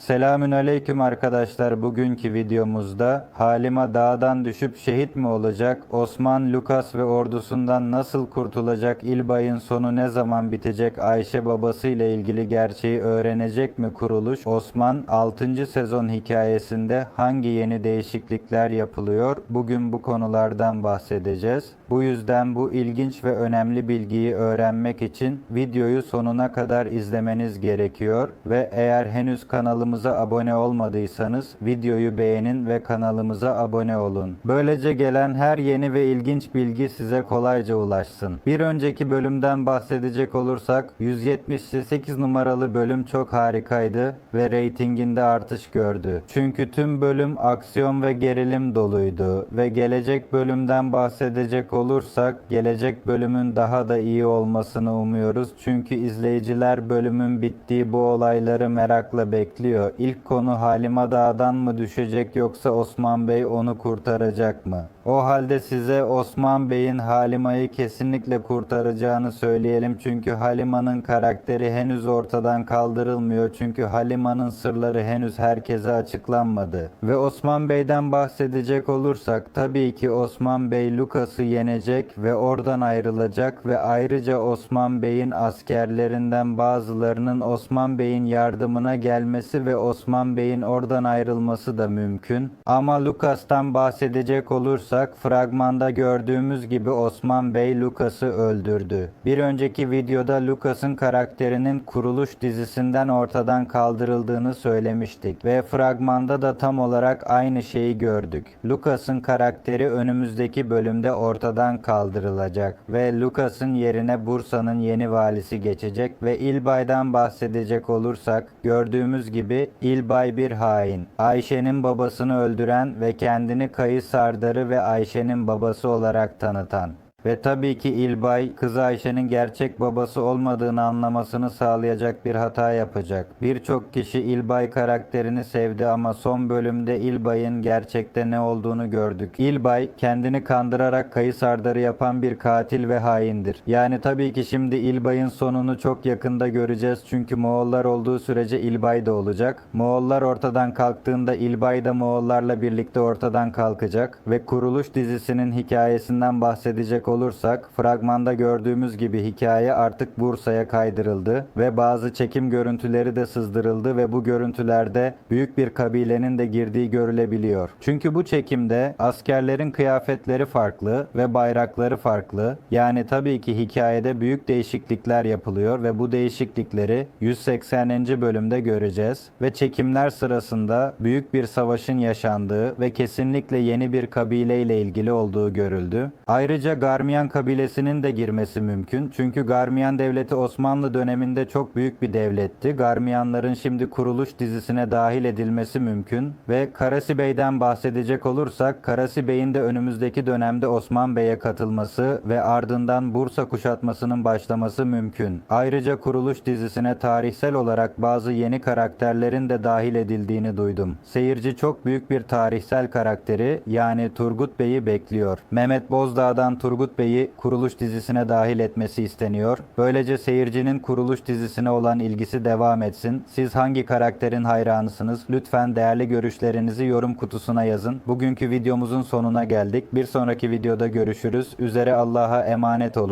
Selamün aleyküm arkadaşlar. Bugünkü videomuzda Halima dağdan düşüp şehit mi olacak? Osman, Lukas ve ordusundan nasıl kurtulacak? İlbay'ın sonu ne zaman bitecek? Ayşe babası ile ilgili gerçeği öğrenecek mi kuruluş? Osman 6. sezon hikayesinde hangi yeni değişiklikler yapılıyor? Bugün bu konulardan bahsedeceğiz. Bu yüzden bu ilginç ve önemli bilgiyi öğrenmek için videoyu sonuna kadar izlemeniz gerekiyor ve eğer henüz kanalımıza abone olmadıysanız videoyu beğenin ve kanalımıza abone olun. Böylece gelen her yeni ve ilginç bilgi size kolayca ulaşsın. Bir önceki bölümden bahsedecek olursak 178 numaralı bölüm çok harikaydı ve reytinginde artış gördü. Çünkü tüm bölüm aksiyon ve gerilim doluydu ve gelecek bölümden bahsedecek olursak gelecek bölümün daha da iyi olmasını umuyoruz. Çünkü izleyiciler bölümün bittiği bu olayları merakla bekliyor. İlk konu Halima Dağ'dan mı düşecek yoksa Osman Bey onu kurtaracak mı? O halde size Osman Bey'in Halima'yı kesinlikle kurtaracağını söyleyelim. Çünkü Halima'nın karakteri henüz ortadan kaldırılmıyor. Çünkü Halima'nın sırları henüz herkese açıklanmadı. Ve Osman Bey'den bahsedecek olursak tabii ki Osman Bey Lucas'ı yenecek ve oradan ayrılacak ve ayrıca Osman Bey'in askerlerinden bazılarının Osman Bey'in yardımına gelmesi ve Osman Bey'in oradan ayrılması da mümkün. Ama Lucas'tan bahsedecek olursak fragmanda gördüğümüz gibi Osman Bey Lucas'ı öldürdü. Bir önceki videoda Lucas'ın karakterinin kuruluş dizisinden ortadan kaldırıldığını söylemiştik ve fragmanda da tam olarak aynı şeyi gördük. Lucas'ın karakteri önümüzdeki bölümde ortadan kaldırılacak ve Lucas'ın yerine Bursa'nın yeni valisi geçecek ve İlbay'dan bahsedecek olursak gördüğümüz gibi İlbay bir hain. Ayşe'nin babasını öldüren ve kendini Kayı Sardar'ı ve Ayşe'nin babası olarak tanıtan. Ve tabii ki İlbay, kız Ayşe'nin gerçek babası olmadığını anlamasını sağlayacak bir hata yapacak. Birçok kişi İlbay karakterini sevdi ama son bölümde İlbay'ın gerçekte ne olduğunu gördük. İlbay, kendini kandırarak Kayı Sardar'ı yapan bir katil ve haindir. Yani tabii ki şimdi İlbay'ın sonunu çok yakında göreceğiz çünkü Moğollar olduğu sürece İlbay da olacak. Moğollar ortadan kalktığında İlbay da Moğollarla birlikte ortadan kalkacak ve Kuruluş dizisinin hikayesinden bahsedecek olursak fragmanda gördüğümüz gibi hikaye artık Bursa'ya kaydırıldı ve bazı çekim görüntüleri de sızdırıldı ve bu görüntülerde büyük bir kabilenin de girdiği görülebiliyor. Çünkü bu çekimde askerlerin kıyafetleri farklı ve bayrakları farklı. Yani tabii ki hikayede büyük değişiklikler yapılıyor ve bu değişiklikleri 180. bölümde göreceğiz ve çekimler sırasında büyük bir savaşın yaşandığı ve kesinlikle yeni bir kabile ile ilgili olduğu görüldü. Ayrıca Garmiyan kabilesinin de girmesi mümkün. Çünkü Garmiyan devleti Osmanlı döneminde çok büyük bir devletti. Garmiyanların şimdi kuruluş dizisine dahil edilmesi mümkün. Ve Karasi Bey'den bahsedecek olursak Karasi Bey'in de önümüzdeki dönemde Osman Bey'e katılması ve ardından Bursa kuşatmasının başlaması mümkün. Ayrıca kuruluş dizisine tarihsel olarak bazı yeni karakterlerin de dahil edildiğini duydum. Seyirci çok büyük bir tarihsel karakteri yani Turgut Bey'i bekliyor. Mehmet Bozdağ'dan Turgut Bey'i kuruluş dizisine dahil etmesi isteniyor. Böylece seyircinin kuruluş dizisine olan ilgisi devam etsin. Siz hangi karakterin hayranısınız? Lütfen değerli görüşlerinizi yorum kutusuna yazın. Bugünkü videomuzun sonuna geldik. Bir sonraki videoda görüşürüz. Üzere Allah'a emanet olun.